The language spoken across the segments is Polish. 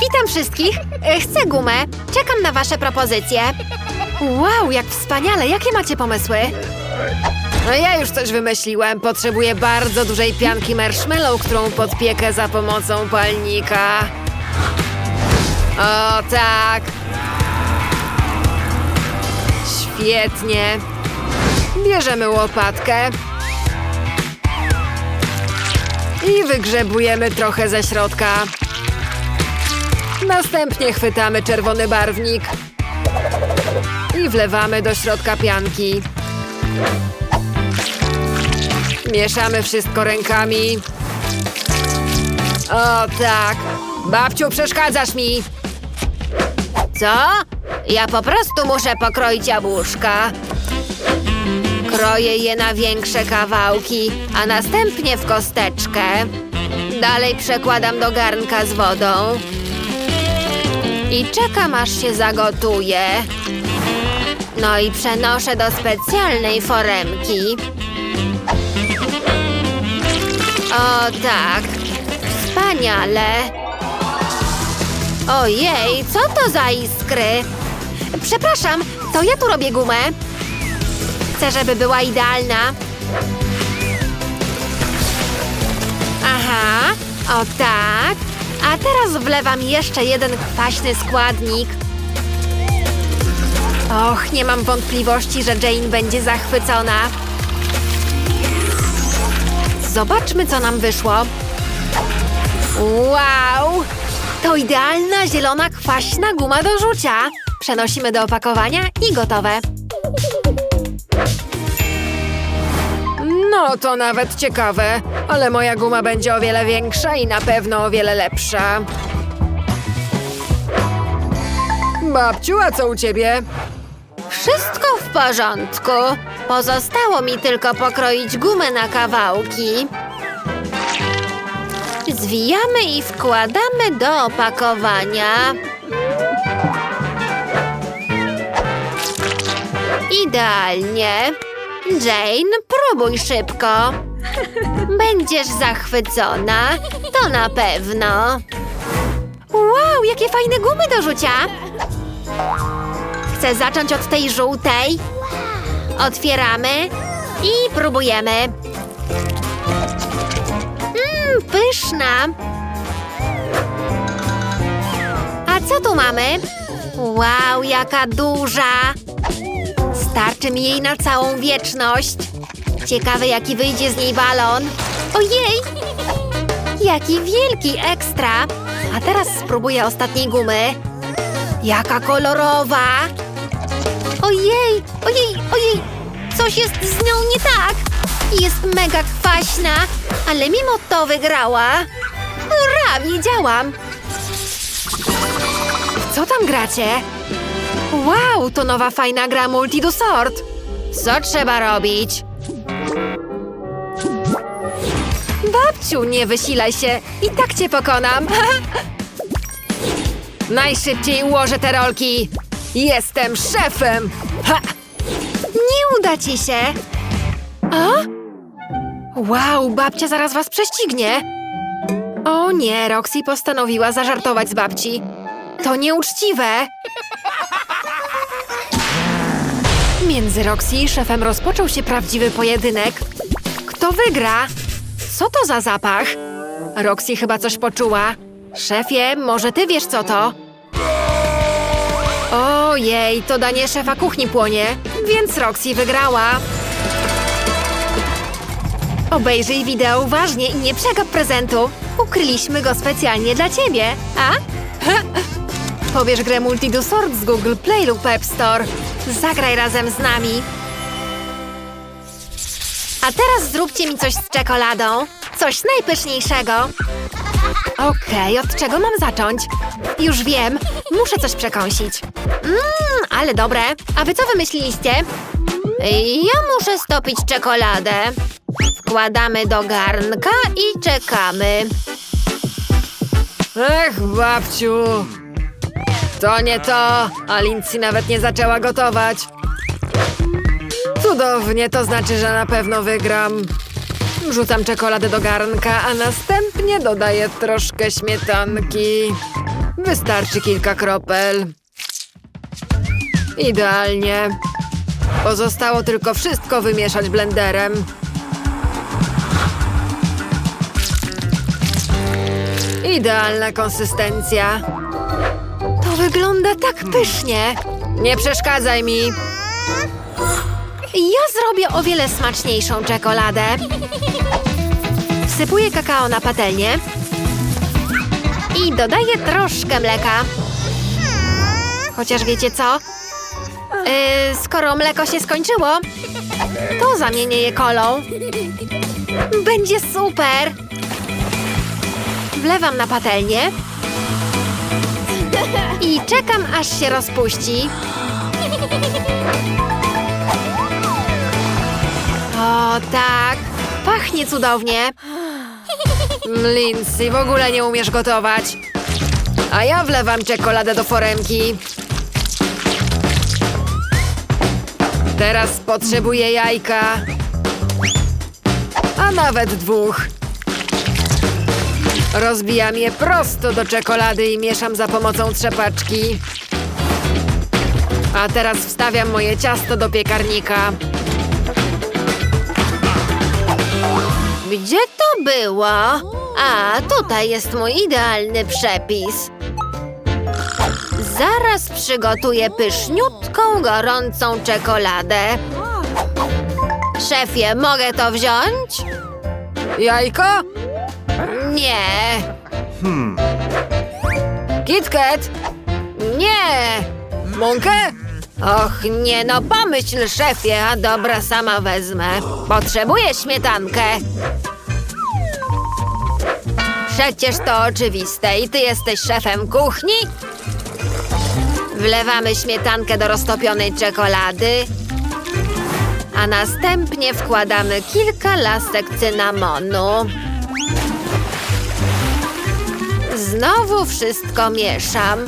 Witam wszystkich. E, Chcę gumę. Czekam na wasze propozycje. Wow, jak wspaniale. Jakie macie pomysły? No ja już coś wymyśliłem. Potrzebuję bardzo dużej pianki marshmallow, którą podpiekę za pomocą palnika. O tak. Świetnie. Bierzemy łopatkę. I wygrzebujemy trochę ze środka. Następnie chwytamy czerwony barwnik i wlewamy do środka pianki. Mieszamy wszystko rękami. O tak. Babciu, przeszkadzasz mi. Co? Ja po prostu muszę pokroić jabłuszka. Kroję je na większe kawałki, a następnie w kosteczkę. Dalej przekładam do garnka z wodą. I czekam, aż się zagotuje. No i przenoszę do specjalnej foremki. O tak, wspaniale. Ojej, co to za iskry? Przepraszam, to ja tu robię gumę. Chcę, żeby była idealna. Aha, o tak. A teraz wlewam jeszcze jeden kwaśny składnik. Och, nie mam wątpliwości, że Jane będzie zachwycona. Zobaczmy, co nam wyszło. Wow! To idealna zielona kwaśna guma do rzucia. Przenosimy do opakowania i gotowe. No to nawet ciekawe, ale moja guma będzie o wiele większa i na pewno o wiele lepsza. Babciu, a co u ciebie? Wszystko w porządku. Pozostało mi tylko pokroić gumę na kawałki. Zwijamy i wkładamy do opakowania. Idealnie. Jane, próbuj szybko. Będziesz zachwycona. To na pewno. Wow, jakie fajne gumy do rzucia. Chcę zacząć od tej żółtej. Otwieramy i próbujemy. Mmm, pyszna. A co tu mamy? Wow, jaka duża. Starczy mi jej na całą wieczność. Ciekawe, jaki wyjdzie z niej balon. Ojej! Jaki wielki ekstra. A teraz spróbuję ostatniej gumy. Jaka kolorowa! Ojej, ojej, ojej! Coś jest z nią nie tak! Jest mega kwaśna, ale mimo to wygrała. Ura, wiedziałam! Co tam gracie? Wow, to nowa fajna gra Multi do Sort. Co trzeba robić? Babciu, nie wysilaj się. I tak cię pokonam. Najszybciej ułożę te rolki. Jestem szefem. Ha! Nie uda ci się! A? Wow, babcia zaraz was prześcignie. O nie, Roxy postanowiła zażartować z babci. To nieuczciwe. Między Roxy i szefem rozpoczął się prawdziwy pojedynek. Kto wygra? Co to za zapach? Roxy chyba coś poczuła. Szefie, może ty wiesz co to? Ojej, to danie szefa kuchni płonie, więc Roxy wygrała. Obejrzyj wideo uważnie i nie przegap prezentu. Ukryliśmy go specjalnie dla ciebie. A? Pobierz grę Multi do Sort z Google Play lub App Store. Zagraj razem z nami. A teraz zróbcie mi coś z czekoladą. Coś najpyszniejszego. Okej, od czego mam zacząć? Już wiem, muszę coś przekąsić. Mmm, ale dobre. A wy co wymyśliliście? Ja muszę stopić czekoladę. Wkładamy do garnka i czekamy. Ech, babciu. To nie to, a Lindsay nawet nie zaczęła gotować. Cudownie, to znaczy, że na pewno wygram. Wrzucam czekoladę do garnka, a następnie dodaję troszkę śmietanki. Wystarczy kilka kropel. Idealnie. Pozostało tylko wszystko wymieszać blenderem. Idealna konsystencja. To wygląda tak pysznie. Nie przeszkadzaj mi. Ja zrobię o wiele smaczniejszą czekoladę. Wsypuję kakao na patelnię i dodaję troszkę mleka. Chociaż wiecie co? Yy, skoro mleko się skończyło, to zamienię je kolą. Będzie super! Wlewam na patelnię i czekam, aż się rozpuści. O tak, pachnie cudownie. Lindsay, w ogóle nie umiesz gotować. A ja wlewam czekoladę do foremki. Teraz potrzebuję jajka. A nawet dwóch. Rozbijam je prosto do czekolady i mieszam za pomocą trzepaczki. A teraz wstawiam moje ciasto do piekarnika. Gdzie to było? A, tutaj jest mój idealny przepis. Zaraz przygotuję pyszniutką, gorącą czekoladę. Szefie, mogę to wziąć? Jajko? Nie, KitKat? nie. Mąkę? Och, nie no, pomyśl szefie, a dobra, sama wezmę. Potrzebuję śmietankę. Przecież to oczywiste i ty jesteś szefem kuchni? Wlewamy śmietankę do roztopionej czekolady, a następnie wkładamy kilka lasek cynamonu. Znowu wszystko mieszam.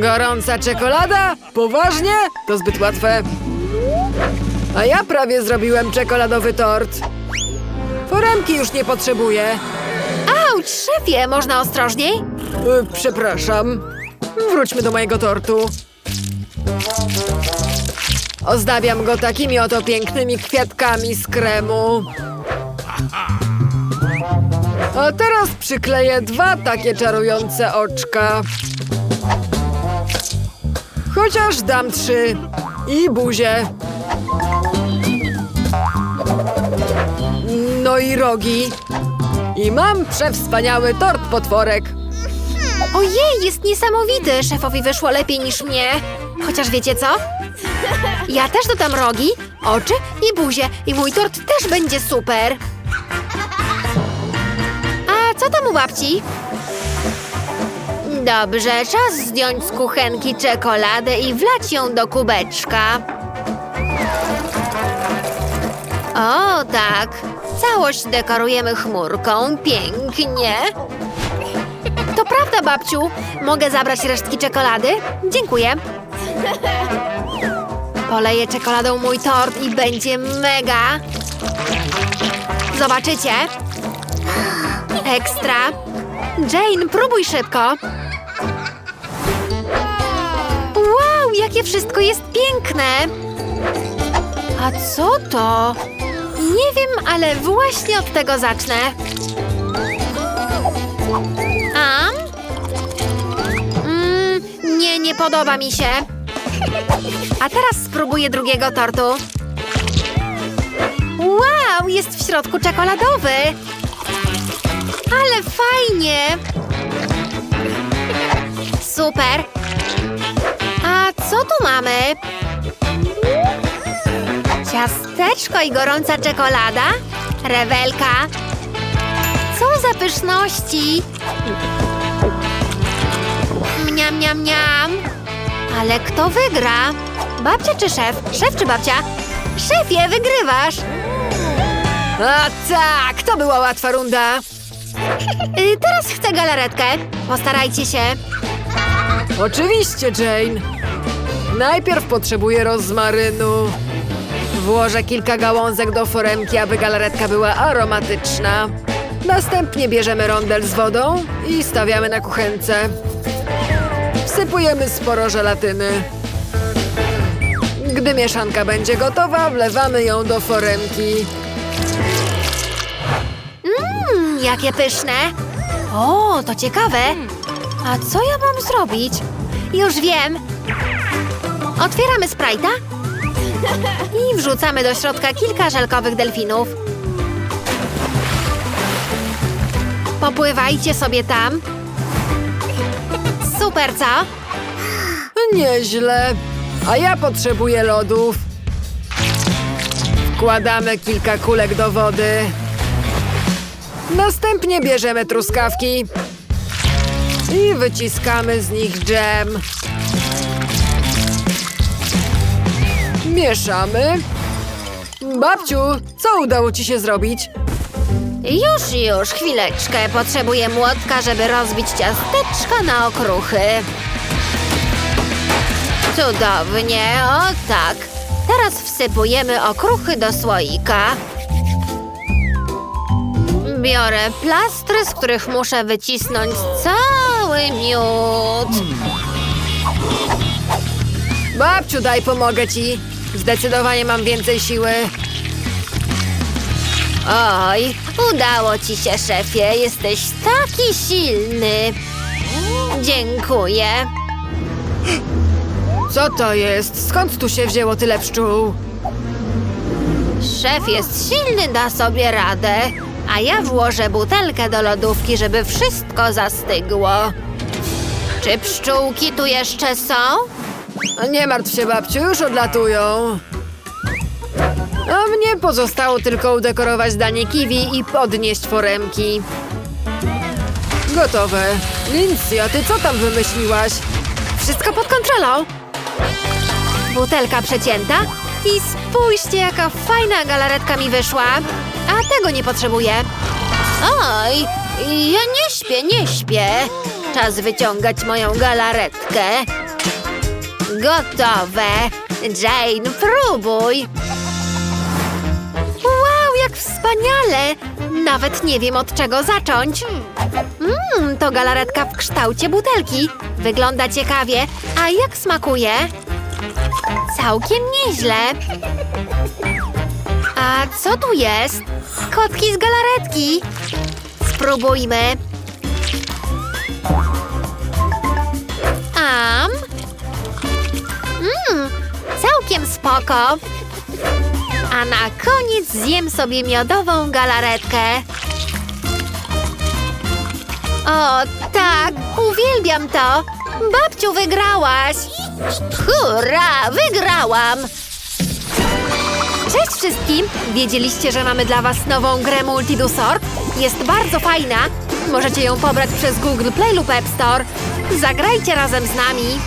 Gorąca czekolada? Poważnie? To zbyt łatwe. A ja prawie zrobiłem czekoladowy tort. Foremki już nie potrzebuję. Auć, szefie, można ostrożniej? Y, przepraszam. Wróćmy do mojego tortu. Ozdabiam go takimi oto pięknymi kwiatkami z kremu. A teraz przykleję dwa takie czarujące oczka. Chociaż dam trzy. I buzię. No i rogi. I mam przewspaniały tort potworek. Ojej, jest niesamowity! Szefowi wyszło lepiej niż mnie. Chociaż wiecie co? Ja też dodam rogi, oczy i buzię i mój tort też będzie super. A co tam u babci? Dobrze, czas zdjąć z kuchenki czekoladę i wlać ją do kubeczka. O, tak. Całość dekorujemy chmurką. Pięknie. To prawda, babciu. Mogę zabrać resztki czekolady? Dziękuję. Poleję czekoladą mój tort i będzie mega. Zobaczycie. Ekstra. Jane, próbuj szybko. Wow, jakie wszystko jest piękne. A co to? Nie wiem, ale właśnie od tego zacznę. A? Mm, nie, nie podoba mi się. A teraz spróbuję drugiego tortu. Wow, jest w środku czekoladowy. Ale fajnie. Super. A co tu mamy? Ciasteczko i gorąca czekolada? Rewelka. Co za pyszności! Mniam, mniam, mniam. Ale kto wygra? Babcia czy szef? Szef czy babcia? Szefie, wygrywasz! A tak, to była łatwa runda. Y, teraz chcę galaretkę. Postarajcie się. Oczywiście, Jane. Najpierw potrzebuję rozmarynu. Włożę kilka gałązek do foremki, aby galaretka była aromatyczna. Następnie bierzemy rondel z wodą i stawiamy na kuchence. Wsypujemy sporo żelatyny. Gdy mieszanka będzie gotowa, wlewamy ją do foremki. Jakie pyszne. O, to ciekawe. A co ja mam zrobić? Już wiem. Otwieramy Sprite'a i wrzucamy do środka kilka żelkowych delfinów. Popływajcie sobie tam. Super, co? Nieźle. A ja potrzebuję lodów. Wkładamy kilka kulek do wody. Następnie bierzemy truskawki i wyciskamy z nich dżem. Mieszamy. Babciu, co udało ci się zrobić? Już, już, chwileczkę. Potrzebuję młotka, żeby rozbić ciasteczka na okruchy. Cudownie, o tak. Teraz wsypujemy okruchy do słoika. Biorę plastry, z których muszę wycisnąć cały miód. Babciu, daj pomogę ci. Zdecydowanie mam więcej siły. Oj, udało ci się, szefie. Jesteś taki silny. Dziękuję. Co to jest? Skąd tu się wzięło tyle pszczół? Szef jest silny, da sobie radę, a ja włożę butelkę do lodówki, żeby wszystko zastygło. Czy pszczółki tu jeszcze są? Nie martw się, babciu, już odlatują. A mnie pozostało tylko udekorować danie kiwi i podnieść foremki. Gotowe. Lindsay, a ty co tam wymyśliłaś? Wszystko pod kontrolą. Butelka przecięta i spójrzcie, jaka fajna galaretka mi wyszła. Tego nie potrzebuję. Oj, ja nie śpię, nie śpię. Czas wyciągać moją galaretkę. Gotowe. Jane, próbuj. Wow, jak wspaniale! Nawet nie wiem od czego zacząć. Mmm, to galaretka w kształcie butelki. Wygląda ciekawie. A jak smakuje? Całkiem nieźle. A co tu jest? Kotki z galaretki. Spróbujmy. Am. Mmm, całkiem spoko. A na koniec zjem sobie miodową galaretkę. O, tak, uwielbiam to. Babciu, wygrałaś. Hurra, wygrałam. Cześć wszystkim! Wiedzieliście, że mamy dla Was nową grę Multidusort? Jest bardzo fajna. Możecie ją pobrać przez Google Play lub App Store. Zagrajcie razem z nami.